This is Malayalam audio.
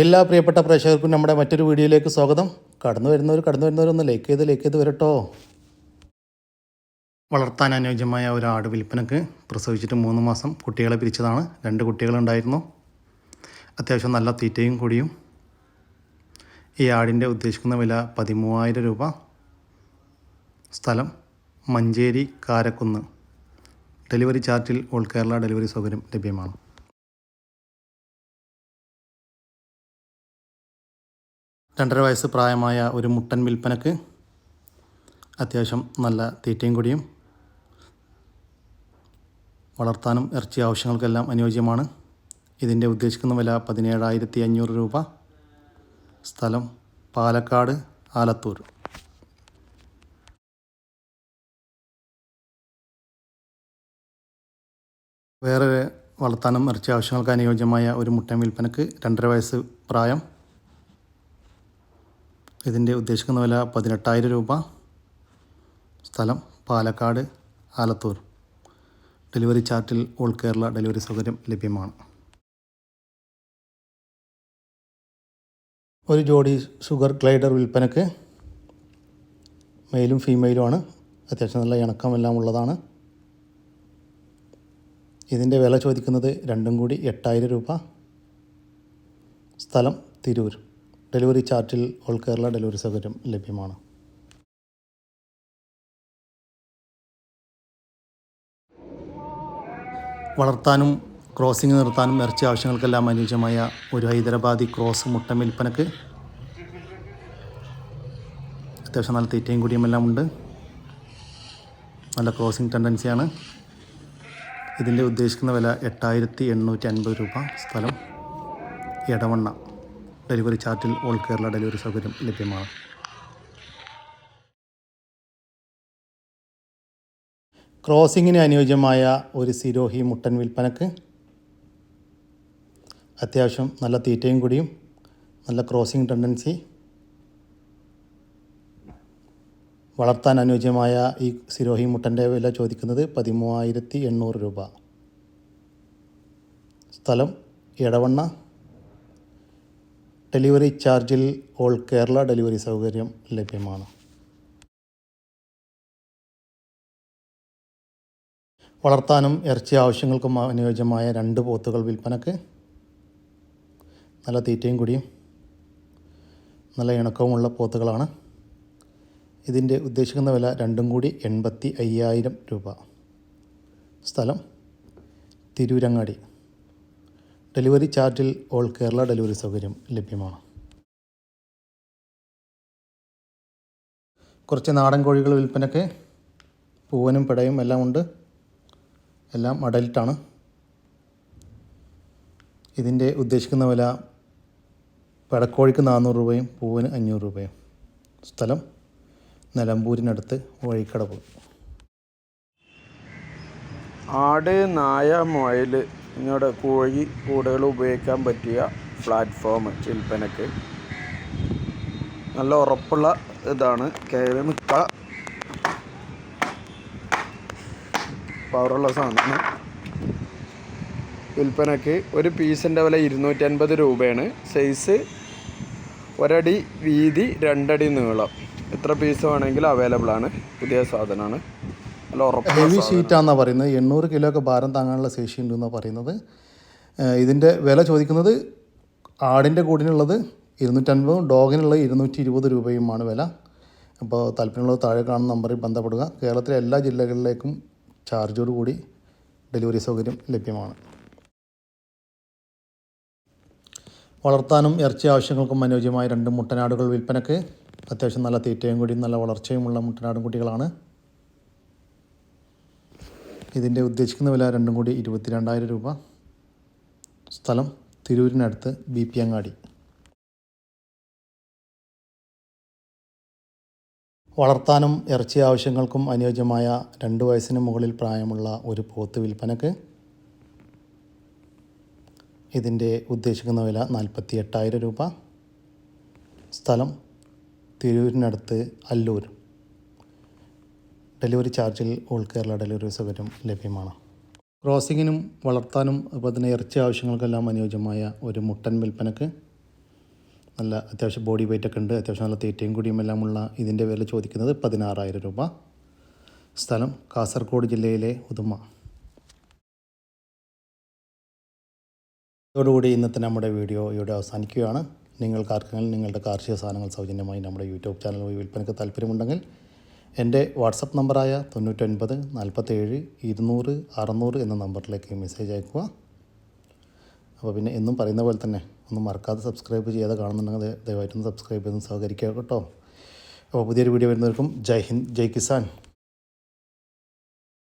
എല്ലാ പ്രിയപ്പെട്ട പ്രേക്ഷകർക്കും നമ്മുടെ മറ്റൊരു വീഡിയോയിലേക്ക് സ്വാഗതം. കടന്നു വരുന്നവർ കടന്നു വരുന്നവരൊന്ന് ലൈക്ക് ചെയ്ത് ലൈക്ക് ചെയ്ത് വരട്ടോ. വളർത്താൻ അനുയോജ്യമായ ഒരു ആട് വിൽപ്പനക്ക് പ്രസവിച്ചിട്ട് മൂന്ന് മാസം കുട്ടികളെ പിരിച്ചതാണ്. രണ്ട് കുട്ടികളുണ്ടായിരുന്നു. അത്യാവശ്യം നല്ല തീറ്റയും കൂടിയും. ഈ ആടിന്റെ ഉദ്ദേശിക്കുന്ന വില പതിമൂവായിരം രൂപ. സ്ഥലം മഞ്ചേരി കാരക്കുന്ന്. ഡെലിവറി ചാർട്ടിൽ ഓൾ കേരള ഡെലിവറി സൗകര്യം ലഭ്യമാണ്. രണ്ടര വയസ്സ് പ്രായമായ ഒരു മുട്ടൻ വിൽപ്പനക്ക് അത്യാവശ്യം നല്ല തീറ്റയും കൂടിയും വളർത്താനും ഇറച്ചി ആവശ്യങ്ങൾക്കെല്ലാം അനുയോജ്യമാണ്. ഇതിന്റെ ഉദ്ദേശിക്കുന്ന വില പതിനേഴായിരത്തി അഞ്ഞൂറ് രൂപ. സ്ഥലം പാലക്കാട് ആലത്തൂർ. വേറെ വളർത്താനും ഇറച്ചി ആവശ്യങ്ങൾക്ക് അനുയോജ്യമായ ഒരു മുട്ടൻ വിൽപ്പനക്ക് രണ്ടര വയസ്സ് പ്രായം ഇതിന്റെ ഉദ്ദേശിക്കുന്ന വില പതിനെട്ടായിരം രൂപ. സ്ഥലം പാലക്കാട് ആലത്തൂർ. ഡെലിവറി ചാർട്ടിൽ ഓൾ കേരള ഡെലിവറി സൗകര്യം ലഭ്യമാണ്. ഒരു ജോഡി ഷുഗർ ഗ്ലൈഡർ വിൽപ്പനക്ക് മെയിലും ഫീമെയിലുമാണ് അത്യാവശ്യം നല്ല ഇണക്കമെല്ലാം ഉള്ളതാണ്. ഇതിന്റെ വില ചോദിക്കുന്നത് രണ്ടും കൂടി എട്ടായിരം രൂപ. സ്ഥലം തിരൂർ. ഡെലിവറി ചാർട്ടിൽ ഓൾ കേരള ഡെലിവറി സൗകര്യം ലഭ്യമാണ്. വളർത്താനും ക്രോസിംഗ് നിർത്താനും ഇറച്ചി ആവശ്യങ്ങൾക്കെല്ലാം അനുയോജ്യമായ ഒരു ഹൈദരാബാദി ക്രോസ് മുട്ട വിൽപ്പനക്ക് അത്യാവശ്യം നല്ല തീറ്റയും കൂടിയും എല്ലാം ഉണ്ട്. നല്ല ക്രോസിംഗ് ടെൻഡൻസിയാണ്. ഇതിന്റെ ഉദ്ദേശിക്കുന്ന വില എട്ടായിരത്തി എണ്ണൂറ്റി അൻപത് രൂപ സ്ഥലം. എടവണ്ണ. ഡെലിവറി ചാർട്ടിൽ ഓൾ കേരള ഡെലിവറി സൗകര്യം ലഭ്യമാണ്. ക്രോസിങ്ങിന് അനുയോജ്യമായ ഒരു സിരോഹി മുട്ടൻ വിൽപ്പനക്ക് അത്യാവശ്യം നല്ല തീറ്റയും കൂടിയും നല്ല ക്രോസിംഗ് ടെൻഡൻസി വളർത്താൻ അനുയോജ്യമായ ഈ സിരോഹി മുട്ടന്റെ വില ചോദിക്കുന്നത് പതിമൂവായിരത്തി എണ്ണൂറ് രൂപ. സ്ഥലം എടവണ്ണ ഡെലിവറി ചാർജിൽ ഓൾ കേരള ഡെലിവറി സൗകര്യം ലഭ്യമാണ്. വളർത്താനും ഇറച്ചി ആവശ്യങ്ങൾക്കും അനുയോജ്യമായ രണ്ട് പോത്തുകൾ വിൽപ്പനക്ക്. നല്ല തീറ്റയും കൂടിയും. നല്ല ഇണക്കവുമുള്ള പോത്തുകളാണ്. ഇതിന്റെ ഉദ്ദേശിക്കുന്ന വില രണ്ടും കൂടി എൺപത്തി അയ്യായിരം രൂപ. സ്ഥലം തിരൂരങ്ങാടി. ഡെലിവറി ചാർജിൽ ഓൾ കേരള ഡെലിവറി സൗകര്യം ലഭ്യമാണ്. കുറച്ച് നാടൻ കോഴികൾ വിൽപ്പനയ്ക്ക് പൂവനും പിടയും എല്ലാം ഉണ്ട്. എല്ലാം അഡൽട്ടാണ് ഇതിന്റെ ഉദ്ദേശിക്കുന്ന വില പിടക്കോഴിക്ക് നാനൂറ് രൂപയും പൂവിന് അഞ്ഞൂറ് രൂപയും. സ്ഥലം നിലമ്പൂരിനടുത്ത് വഴിക്കടവ്. ആട് നായ മുയൽ ഇങ്ങോട്ട് കോഴി കൂടുകൾ ഉപയോഗിക്കാൻ പറ്റിയ പ്ലാറ്റ്ഫോം ചിൽപ്പനക്ക് നല്ല ഉറപ്പുള്ള ഇതാണ്. കയറി നിൽക്കുക പവറുള്ള സാധനമാണ് വിൽപ്പനക്ക് ഒരു പീസിന്റെ വില ഇരുന്നൂറ്റി അൻപത് രൂപയാണ്. സൈസ് ഒരടി വീതി രണ്ടടി നീളം. എത്ര പീസ് വേണമെങ്കിലും അവൈലബിൾ ആണ്. പുതിയ സാധനമാണ്. ഹെവി. ഷീറ്റാണെന്നാണ് പറയുന്നത്. എണ്ണൂറ് കിലോ ഒക്കെ ഭാരം താങ്ങാനുള്ള ശേഷി ഉണ്ടെന്നാണ് പറയുന്നത്. ഇതിന്റെ വില ചോദിക്കുന്നത് ആടിന്റെ കൂടിനുള്ളത് ഇരുന്നൂറ്റൻപതും ഡോഗിനുള്ളത് ഇരുന്നൂറ്റി ഇരുപത് രൂപയുമാണ് വില. അപ്പോൾ താല്പര്യമുള്ളത് താഴെ കാണുന്ന നമ്പറിൽ ബന്ധപ്പെടുക. കേരളത്തിലെ എല്ലാ ജില്ലകളിലേക്കും ചാർജോട് കൂടി ഡെലിവറി സൗകര്യം ലഭ്യമാണ്. വളർത്താനും ഇറച്ചി ആവശ്യങ്ങൾക്കും അനുയോജ്യമായ രണ്ട് മുട്ടനാടുകൾ വിൽപ്പനക്ക്. അത്യാവശ്യം നല്ല തീറ്റയും കൂടി നല്ല വളർച്ചയുമുള്ള മുട്ടനാടും കുട്ടികളാണ്. ഇതിന്റെ ഉദ്ദേശിക്കുന്ന വില രണ്ടും കൂടി ഇരുപത്തിരണ്ടായിരം രൂപ. സ്ഥലം തിരൂരിനടുത്ത് ബി പി അങ്ങാടി. വളർത്താനും ഇറച്ചി ആവശ്യങ്ങൾക്കും അനുയോജ്യമായ രണ്ട് വയസ്സിന് മുകളിൽ പ്രായമുള്ള ഒരു പോത്ത് വിൽപ്പനക്ക് ഇതിന്റെ ഉദ്ദേശിക്കുന്ന വില നാൽപ്പത്തി എട്ടായിരം രൂപ. സ്ഥലം തിരൂരിനടുത്ത് അല്ലൂർ. ഡെലിവറി ചാർജിൽ ഓൾ കേരള ഡെലിവറി സൗകര്യം ലഭ്യമാണ്. ക്രോസിങ്ങിനും വളർത്താനും അതുപോലെ തന്നെ ഇറച്ചി ആവശ്യങ്ങൾക്കെല്ലാം അനുയോജ്യമായ ഒരു മുട്ടൻ വിൽപ്പനക്ക് നല്ല അത്യാവശ്യം ബോഡി വെയിറ്റ് ഒക്കെ ഉണ്ട്. അത്യാവശ്യം നല്ല തീറ്റയും കുടിയും എല്ലാം ഉള്ള ഇതിന്റെ വില ചോദിക്കുന്നത് പതിനാറായിരം രൂപ. സ്ഥലം കാസർഗോഡ് ജില്ലയിലെ ഉദുമ. ഇതോടുകൂടി ഇന്നത്തെ നമ്മുടെ വീഡിയോ ഇവിടെ അവസാനിക്കുകയാണ്. നിങ്ങൾക്ക് ആർക്കെങ്കിലും നിങ്ങളുടെ കാർഷിക സാധനങ്ങൾ സൗജന്യമായി നമ്മുടെ യൂട്യൂബ് ചാനൽ വഴി വിൽപ്പനയ്ക്ക് താല്പര്യമുണ്ടെങ്കിൽ എന്റെ വാട്സപ്പ് നമ്പറായ തൊണ്ണൂറ്റൊൻപത് നാൽപ്പത്തേഴ് ഇരുന്നൂറ് അറുന്നൂറ് എന്ന നമ്പറിലേക്ക് മെസ്സേജ് അയക്കുക. അപ്പോൾ പിന്നെ എന്നും പറയുന്ന പോലെ തന്നെ ഒന്നും മറക്കാതെ സബ്സ്ക്രൈബ് ചെയ്യാതെ കാണുന്നുണ്ടെങ്കിൽ ദയ- ദയവായിട്ടൊന്ന് സബ്സ്ക്രൈബ് ചെയ്ത് സഹകരിക്കുക കേട്ടോ. അപ്പോൾ പുതിയൊരു വീഡിയോ വരുന്നവർക്കും ജയ് ഹിന്ദ് ജയ് കിസാൻ.